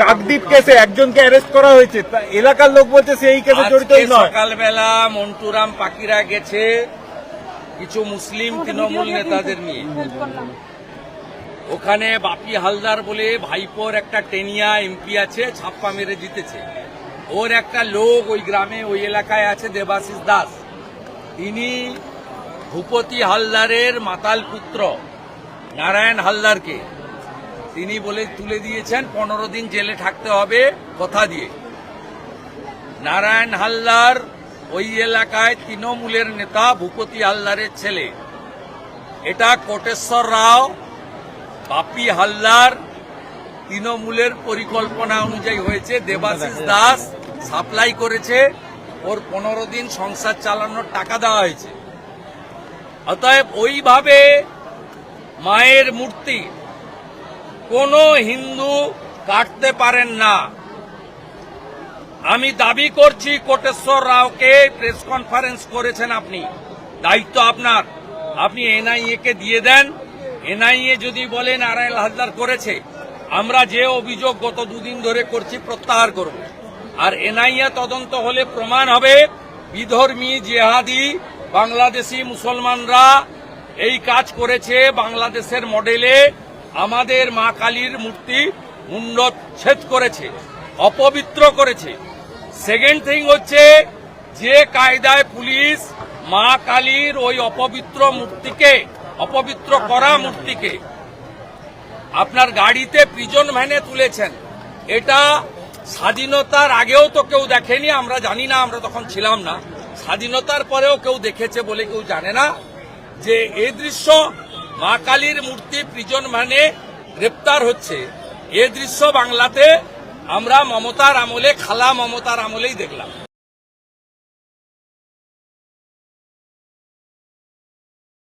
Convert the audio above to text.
কাকদ্বীপ কেসে একজনকে অ্যারেস্ট করা হয়েছে। তা এলাকার লোক বলছে সে এই কেসে জড়িত নয়। সকালবেলা মন্টুরাম পাকিরা গেছে কিছু মুসলিম তৃণমূল নেতাদের নিয়ে। ওখানে বাপি হালদার বলে ভাইপোর একটা টেনিয়া এমপি আছে ছাপ্পা মেরে জিতেছে। ওর একটা লোক ওই গ্রামে ওই এলাকায় আছে দেবাশিস দাস। তিনি ভূপতি হালদারের মাতাল পুত্র নারায়ণ হালদারকে। তিনি বলে তুলে দিয়েছেন পনেরো দিন জেলে থাকতে হবে কথা দিয়ে। নারায়ণ হালদার ওই এলাকায় তৃণমূলের নেতা ভূপতি হালদারের ছেলে। এটা কোটেশ্বর রাও বাপি হালদার তৃণমূলের পরিকল্পনা অনুযায়ী হয়েছে। দেবাশিস দাস সাপ্লাই করেছে। ওর পনেরো দিন সংসার চালানোর টাকা দেওয়া হয়েছে। অতএব ওইভাবে মায়ের মূর্তি কোনো হিন্দু কাটতে পারেন না। আমি দাবি করছি কোটেশ্বর রাওকে প্রেস কনফারেন্স করেছেন আপনি। দায়িত্ব আপনার। আপনি এনআইএ কে দিয়ে দেন। এনআইএ যদি বলে নারায়ণ হালদার করেছে, আমরা যে অভিযোগ গত দুদিন ধরে করছি প্রত্যাহার করব। আর এনআইএ তদন্ত হলে প্রমাণ হবে বিধর্মী, জেহাদি, বাংলাদেশি মুসলমানরা এই কাজ করেছে বাংলাদেশের মডেলে আমাদের মা কালীর মূর্তি মুন্ডচ্ছেদ করেছে, অপবিত্র করেছে। সেকেন্ড থিং হচ্ছে, যে কায়দায় পুলিশ মা কালীর ওই অপবিত্র মূর্তিকে, অপবিত্র করা মূর্তিকে আপনার গাড়িতে প্রিজন ভ্যানে তুলেছেন। এটা স্বাধীনতার আগেও তো কেউ দেখেনি, আমরা জানি না, আমরা তখন ছিলাম না। স্বাধীনতার পরেও কেউ দেখেছে বলে কেউ জানে না। যে এই দৃশ্য মা কালীর মূর্তি প্রিজন ভ্যানে গ্রেপ্তার হচ্ছে। এ দৃশ্য বাংলাতে আমরা মমতার আমলে, খালা মমতার আমলেই দেখলাম।